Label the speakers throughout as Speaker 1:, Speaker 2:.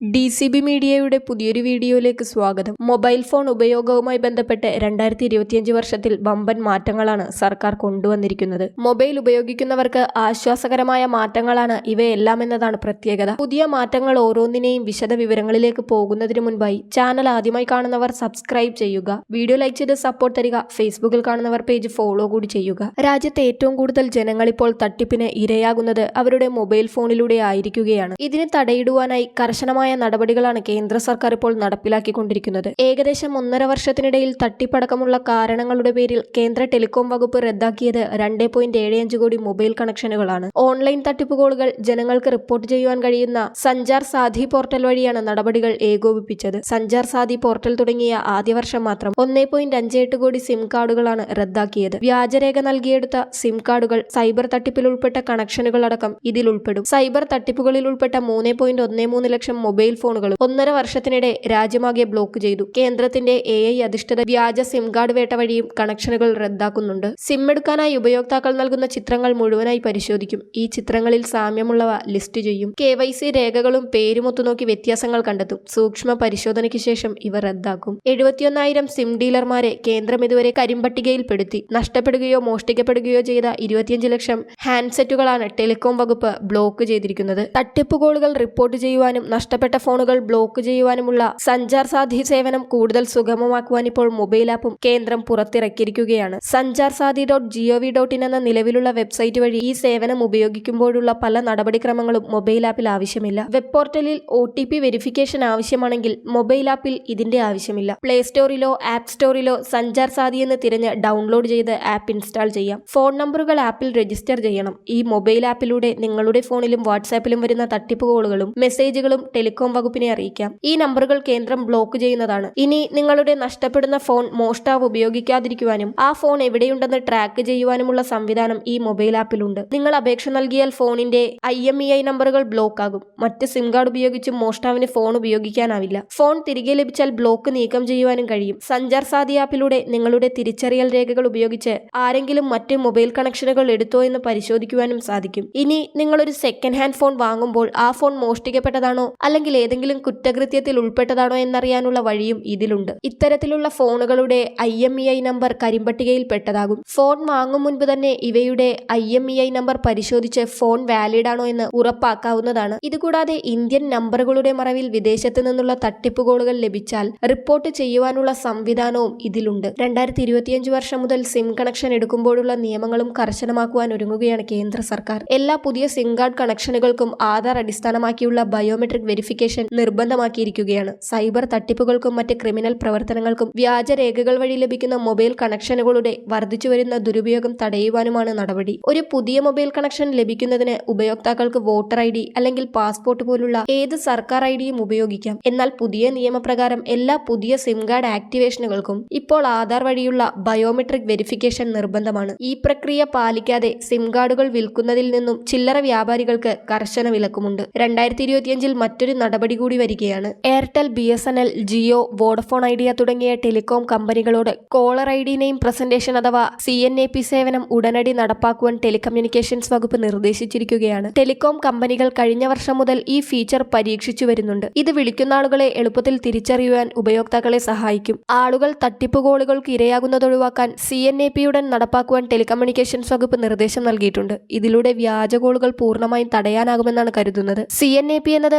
Speaker 1: D C B മീഡിയയുടെ പുതിയൊരു വീഡിയോയിലേക്ക് സ്വാഗതം. മൊബൈൽ ഫോൺ ഉപയോഗവുമായി ബന്ധപ്പെട്ട് രണ്ടായിരത്തി ഇരുപത്തിയഞ്ച് വർഷത്തിൽ വമ്പൻ മാറ്റങ്ങളാണ് സർക്കാർ കൊണ്ടുവന്നിരിക്കുന്നത്. മൊബൈൽ ഉപയോഗിക്കുന്നവർക്ക് ആശ്വാസകരമായ മാറ്റങ്ങളാണ് ഇവയെല്ലാം എന്നതാണ് പ്രത്യേകത. പുതിയ മാറ്റങ്ങൾ ഓരോന്നിനെയും വിശദ വിവരങ്ങളിലേക്ക് പോകുന്നതിന് മുൻപായി ചാനൽ ആദ്യമായി കാണുന്നവർ സബ്സ്ക്രൈബ് ചെയ്യുക. വീഡിയോ ലൈക്ക് ചെയ്ത് സപ്പോർട്ട് തരിക. ഫേസ്ബുക്കിൽ കാണുന്നവർ പേജ് ഫോളോ കൂടി ചെയ്യുക. രാജ്യത്തെ ഏറ്റവും കൂടുതൽ ജനങ്ങൾ ഇപ്പോൾ തട്ടിപ്പിന് ഇരയാകുന്നത് അവരുടെ മൊബൈൽ ഫോണിലൂടെ ആയിരിക്കുകയാണ്. ഇതിന് തടയിടുവാനായി കർശനമായ നടപടികളാണ് കേന്ദ്ര സർക്കാർ ഇപ്പോൾ നടപ്പിലാക്കിക്കൊണ്ടിരിക്കുന്നത്. ഏകദേശം ഒന്നര വർഷത്തിനിടയിൽ തട്ടിപ്പടക്കമുള്ള കാരണങ്ങളുടെ പേരിൽ കേന്ദ്ര ടെലികോം വകുപ്പ് റദ്ദാക്കിയത് രണ്ട് പോയിന്റ് ഏഴ് കോടി മൊബൈൽ കണക്ഷനുകളാണ്. ഓൺലൈൻ തട്ടിപ്പ് കോളുകൾ ജനങ്ങൾക്ക് റിപ്പോർട്ട് ചെയ്യുവാൻ കഴിയുന്ന സഞ്ചാർ സാധി പോർട്ടൽ വഴിയാണ് നടപടികൾ ഏകോപിപ്പിച്ചത്. സഞ്ചാർ സാധി പോർട്ടൽ തുടങ്ങിയ ആദ്യ വർഷം മാത്രം ഒന്നേ പോയിന്റ് അഞ്ച് എട്ട് കോടി സിം കാർഡുകളാണ് റദ്ദാക്കിയത്. വ്യാജരേഖ നൽകിയെടുത്ത സിം കാർഡുകൾ സൈബർ തട്ടിപ്പിൽ ഉൾപ്പെട്ട കണക്ഷനുകൾ അടക്കം ഇതിൽ ഉൾപ്പെടും. സൈബർ തട്ടിപ്പുകളിൽ ഉൾപ്പെട്ട മൂന്ന് പോയിന്റ് ഒന്നേ മൂന്ന് ലക്ഷം മൊബൈൽ ഫോണുകളും ഒന്നര വർഷത്തിനിടെ രാജ്യമാകെ ബ്ലോക്ക് ചെയ്തു. കേന്ദ്രത്തിന്റെ എ ഐ അധിഷ്ഠിത വ്യാജ സിം കാർഡ് വേട്ട വഴിയും കണക്ഷനുകൾ റദ്ദാക്കുന്നുണ്ട്. സിം എടുക്കാനായി ഉപയോക്താക്കൾ നൽകുന്ന ചിത്രങ്ങൾ മുഴുവനായി പരിശോധിക്കും. ഈ ചിത്രങ്ങളിൽ സാമ്യമുള്ളവ ലിസ്റ്റ് ചെയ്യും. കെ വൈ സി രേഖകളും പേരും ഒത്തുനോക്കി വ്യത്യാസങ്ങൾ കണ്ടെത്തും. സൂക്ഷ്മ പരിശോധനയ്ക്ക് ശേഷം ഇവ റദ്ദാക്കും. എഴുപത്തിയൊന്നായിരം സിം ഡീലർമാരെ കേന്ദ്രം ഇതുവരെ കരിമ്പട്ടികയിൽപ്പെടുത്തി നഷ്ടപ്പെടുകയോ മോഷ്ടിക്കപ്പെടുകയോ ചെയ്ത ഇരുപത്തിയഞ്ച് ലക്ഷം ഹാൻഡ്സെറ്റുകളാണ് ടെലികോം വകുപ്പ് ബ്ലോക്ക് ചെയ്തിരിക്കുന്നത്. തട്ടിപ്പ് കോളുകൾ റിപ്പോർട്ട് ചെയ്യുവാനും നഷ്ടപ്പെട്ട ഫോണുകൾ ബ്ലോക്ക് ചെയ്യുവാനുമുള്ള സഞ്ചാർ സാധി സേവനം കൂടുതൽ സുഗമമാക്കുവാൻ ഇപ്പോൾ മൊബൈൽ ആപ്പും കേന്ദ്രം പുറത്തിറക്കിയിരിക്കുകയാണ്. സഞ്ചാർ സാധി ഡോട്ട് ജിഒവി ഡോട്ട് ഇൻ എന്ന നിലവിലുള്ള വെബ്സൈറ്റ് വഴി ഈ സേവനം ഉപയോഗിക്കുമ്പോഴുള്ള പല നടപടിക്രമങ്ങളും മൊബൈൽ ആപ്പിൽ ആവശ്യമില്ല. വെബ് പോർട്ടലിൽ ഒ ടി പി വെരിഫിക്കേഷൻ ആവശ്യമാണെങ്കിൽ മൊബൈൽ ആപ്പിൽ ഇതിന്റെ ആവശ്യമില്ല. പ്ലേ സ്റ്റോറിലോ ആപ്പ് സ്റ്റോറിലോ സഞ്ചാർ സാധി എന്ന് തിരഞ്ഞ് ഡൗൺലോഡ് ചെയ്ത് ആപ്പ് ഇൻസ്റ്റാൾ ചെയ്യാം. ഫോൺ നമ്പറുകൾ ആപ്പിൽ രജിസ്റ്റർ ചെയ്യണം. ഈ മൊബൈൽ ആപ്പിലൂടെ നിങ്ങളുടെ ഫോണിലും വാട്സാപ്പിലും വരുന്ന തട്ടിപ്പ് കോളുകളും മെസ്സേജുകളും ടെലികോം വകുപ്പിനെ അറിയിക്കാം. ഈ നമ്പറുകൾ കേന്ദ്രം ബ്ലോക്ക് ചെയ്യുന്നതാണ്. ഇനി നിങ്ങളുടെ നഷ്ടപ്പെടുന്ന ഫോൺ മോഷ്ടാവ് ഉപയോഗിക്കാതിരിക്കുവാനും ആ ഫോൺ എവിടെയുണ്ടെന്ന് ട്രാക്ക് ചെയ്യുവാനുമുള്ള സംവിധാനം ഈ മൊബൈൽ ആപ്പിലുണ്ട്. നിങ്ങൾ അപേക്ഷ നൽകിയാൽ ഫോണിന്റെ ഐ എം ഇ ഐ നമ്പറുകൾ ബ്ലോക്ക് ആകും. മറ്റ് സിം കാർഡ് ഉപയോഗിച്ച് മോഷ്ടാവിന് ഫോൺ ഉപയോഗിക്കാനാവില്ല. ഫോൺ തിരികെ ലഭിച്ചാൽ ബ്ലോക്ക് നീക്കം ചെയ്യുവാനും കഴിയും. സഞ്ചാർ സാധി ആപ്പിലൂടെ നിങ്ങളുടെ തിരിച്ചറിയൽ രേഖകൾ ഉപയോഗിച്ച് ആരെങ്കിലും മറ്റ് മൊബൈൽ കണക്ഷനുകൾ എടുത്തോ എന്ന് പരിശോധിക്കുവാനും സാധിക്കും. ഇനി നിങ്ങളൊരു സെക്കൻഡ് ഹാൻഡ് ഫോൺ വാങ്ങുമ്പോൾ ആ ഫോൺ മോഷ്ടിക്കപ്പെട്ടതാണോ അല്ലെങ്കിൽ ഏതെങ്കിലും കുറ്റകൃത്യത്തിൽ ഉൾപ്പെട്ടതാണോ എന്നറിയാനുള്ള വഴിയും ഇതിലുണ്ട്. ഇത്തരത്തിലുള്ള ഫോണുകളുടെ I M E I number കരിമ്പട്ടികയിൽ പെട്ടതാകും. ഫോൺ വാങ്ങും മുൻപ് തന്നെ ഇവയുടെ I M E I number പരിശോധിച്ച് ഫോൺ വാലിഡ് ആണോ എന്ന് ഉറപ്പാക്കാവുന്നതാണ്. ഇതുകൂടാതെ ഇന്ത്യൻ നമ്പറുകളുടെ മറവിൽ വിദേശത്ത് നിന്നുള്ള തട്ടിപ്പ് കോളുകൾ ലഭിച്ചാൽ റിപ്പോർട്ട് ചെയ്യുവാനുള്ള സംവിധാനവും ഇതിലുണ്ട്. രണ്ടായിരത്തി ഇരുപത്തിയഞ്ച് വർഷം മുതൽ സിം കണക്ഷൻ എടുക്കുമ്പോഴുള്ള നിയമങ്ങളും കർശനമാക്കുവാൻ ഒരുങ്ങുകയാണ് കേന്ദ്ര സർക്കാർ. എല്ലാ പുതിയ സിം കാർഡ് കണക്ഷനുകൾക്കും ആധാർ അടിസ്ഥാനമാക്കിയുള്ള ബയോമെട്രിക് വെരിഫിക്കേഷൻ നിർബന്ധമാക്കിയിരിക്കുകയാണ്. സൈബർ തട്ടിപ്പുകൾക്കും മറ്റ് ക്രിമിനൽ പ്രവർത്തനങ്ങൾക്കും വ്യാജരേഖകൾ വഴി ലഭിക്കുന്ന മൊബൈൽ കണക്ഷനുകളുടെ വർദ്ധിച്ചുവരുന്ന ദുരുപയോഗം തടയുവാനുമാണ് നടപടി. ഒരു പുതിയ മൊബൈൽ കണക്ഷൻ ലഭിക്കുന്നതിന് ഉപയോക്താക്കൾക്ക് വോട്ടർ ഐ ഡി അല്ലെങ്കിൽ പാസ്പോർട്ട് പോലുള്ള ഏത് സർക്കാർ ഐ ഡിയും ഉപയോഗിക്കാം. എന്നാൽ പുതിയ നിയമപ്രകാരം എല്ലാ പുതിയ സിം കാർഡ് ആക്ടിവേഷനുകൾക്കും ഇപ്പോൾ ആധാർ വഴിയുള്ള ബയോമെട്രിക് വെരിഫിക്കേഷൻ നിർബന്ധമാണ്. ഈ പ്രക്രിയ പാലിക്കാതെ സിം കാർഡുകൾ വിൽക്കുന്നതിൽ നിന്നും ചില്ലറ വ്യാപാരികൾക്ക് കർശന വിലക്കുമുണ്ട്. രണ്ടായിരത്തി ഇരുപത്തിയഞ്ചിൽ മറ്റൊരു നടപടി കൂടി വരികയാണ്. Airtel B S N L Jio Vodafone Idea തുടങ്ങിയ telecom കമ്പനികളോട് caller I D name presentation അഥവാ സി എൻ എ പി സേവനം ഉടനടി നടപ്പാക്കുവാൻ ടെലികമ്മ്യൂണിക്കേഷൻസ് വകുപ്പ് നിർദ്ദേശിച്ചിരിക്കുകയാണ്. ടെലികോം കമ്പനികൾ കഴിഞ്ഞ വർഷം മുതൽ ഈ ഫീച്ചർ പരീക്ഷിച്ചു വരുന്നുണ്ട്. ഇത് വിളിക്കുന്ന ആളുകളെ എളുപ്പത്തിൽ തിരിച്ചറിയുവാൻ ഉപയോക്താക്കളെ സഹായിക്കും. ആളുകൾ തട്ടിപ്പ് കോളുകൾക്ക് ഇരയാകുന്നത് ഒഴിവാക്കാൻ സി എൻ എ പി ഉടൻ നടപ്പാക്കുവാൻ ടെലികമ്മ്യൂണിക്കേഷൻസ് വകുപ്പ് നിർദ്ദേശം നൽകിയിട്ടുണ്ട്. ഇതിലൂടെ വ്യാജ കോളുകൾ പൂർണമായും തടയാനാകുമെന്നാണ് കരുതുന്നത്. സി എൻ എ പി എന്നത്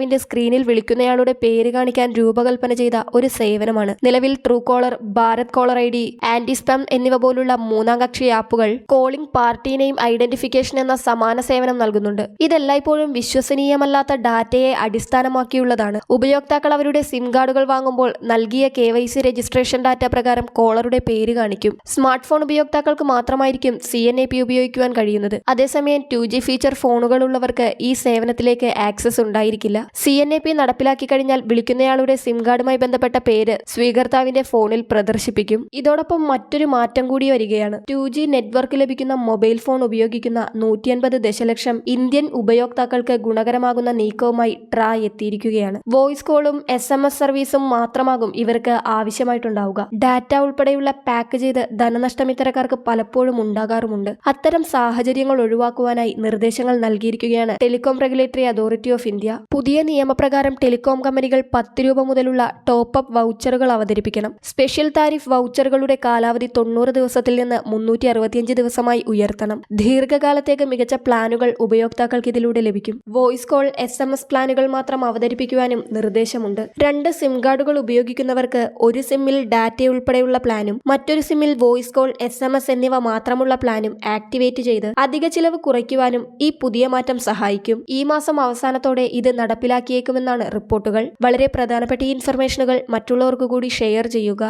Speaker 1: ഉപയോക്താവിന്റെ സ്ക്രീനിൽ വിളിക്കുന്നയാളുടെ പേര് കാണിക്കാൻ രൂപകൽപ്പന ചെയ്ത ഒരു സേവനമാണ്. നിലവിൽ Truecaller Bharat caller I D anti spam എന്നിവ പോലുള്ള മൂന്നാം കക്ഷി ആപ്പുകൾ കോളിംഗ് പാർട്ടി നെയിം ഐഡന്റിഫിക്കേഷൻ എന്ന സമാന സേവനം നൽകുന്നുണ്ട്. ഇതെല്ലായ്പ്പോഴും വിശ്വസനീയമല്ലാത്ത ഡാറ്റയെ അടിസ്ഥാനമാക്കിയുള്ളതാണ്. ഉപയോക്താക്കൾ അവരുടെ സിം കാർഡുകൾ വാങ്ങുമ്പോൾ നൽകിയ K Y C registration data പ്രകാരം കോളറുടെ പേര് കാണിക്കും. സ്മാർട്ട് ഫോൺ ഉപയോക്താക്കൾക്ക് മാത്രമായിരിക്കും സി എൻ എ പി ഉപയോഗിക്കുവാൻ കഴിയുന്നത്. അതേസമയം ടു ജി ഫീച്ചർ ഫോണുകൾ ഉള്ളവർക്ക് ഈ സേവനത്തിലേക്ക് ആക്സസ് ഉണ്ടായിരിക്കില്ല. സി എൻ എ പി നടപ്പിലാക്കി കഴിഞ്ഞാൽ വിളിക്കുന്നയാളുടെ സിം കാർഡുമായി ബന്ധപ്പെട്ട പേര് സ്വീകർത്താവിന്റെ ഫോണിൽ പ്രദർശിപ്പിക്കും. ഇതോടൊപ്പം മറ്റൊരു മാറ്റം കൂടി വരികയാണ്. ടു ജി നെറ്റ്വർക്ക് ലഭിക്കുന്ന മൊബൈൽ ഫോൺ ഉപയോഗിക്കുന്ന നൂറ്റി അൻപത് ദശലക്ഷം ഇന്ത്യൻ ഉപയോക്താക്കൾക്ക് ഗുണകരമാകുന്ന നീക്കവുമായി ട്രായ് എത്തിയിരിക്കുകയാണ്. വോയിസ് കോളും എസ് എം എസ് സർവീസും മാത്രമാകും ഇവർക്ക് ആവശ്യമായിട്ടുണ്ടാവുക. ഡാറ്റ ഉൾപ്പെടെയുള്ള പാക്ക് ചെയ്ത് ധനനഷ്ടം ഇത്തരക്കാർക്ക് പലപ്പോഴും ഉണ്ടാകാറുമുണ്ട്. അത്തരം സാഹചര്യങ്ങൾ ഒഴിവാക്കുവാനായി നിർദ്ദേശങ്ങൾ നൽകിയിരിക്കുകയാണ് telecom regulatory authority of India. പുതിയ പുതിയ നിയമപ്രകാരം ടെലികോം കമ്പനികൾ പത്ത് രൂപ മുതലുള്ള ടോപ്പ് അപ്പ് വൗച്ചറുകൾ അവതരിപ്പിക്കണം. സ്പെഷ്യൽ താരിഫ് വൗച്ചറുകളുടെ കാലാവധി തൊണ്ണൂറ് ദിവസത്തിൽ നിന്ന് മുന്നൂറ്റി അറുപത്തിയഞ്ച് ദിവസമായി ഉയർത്തണം. ദീർഘകാലത്തേക്ക് മികച്ച പ്ലാനുകൾ ഉപയോക്താക്കൾക്ക് ഇതിലൂടെ ലഭിക്കും. Voice call S M S plans മാത്രം അവതരിപ്പിക്കുവാനും നിർദ്ദേശമുണ്ട്. രണ്ട് സിം കാർഡുകൾ ഉപയോഗിക്കുന്നവർക്ക് ഒരു സിമ്മിൽ ഡാറ്റ ഉൾപ്പെടെയുള്ള പ്ലാനും മറ്റൊരു സിമ്മിൽ voice call S M S എന്നിവ മാത്രമുള്ള പ്ലാനും ആക്ടിവേറ്റ് ചെയ്ത് അധിക ചിലവ് കുറയ്ക്കുവാനും ഈ പുതിയ മാറ്റം സഹായിക്കും. ഈ മാസം അവസാനത്തോടെ ഇത് നടപ്പിലാക്കിയേക്കുമെന്നാണ് റിപ്പോർട്ടുകൾ. വളരെ പ്രധാനപ്പെട്ട ഈ ഇൻഫർമേഷനുകൾ മറ്റുള്ളവർക്ക് കൂടി ഷെയർ ചെയ്യുക.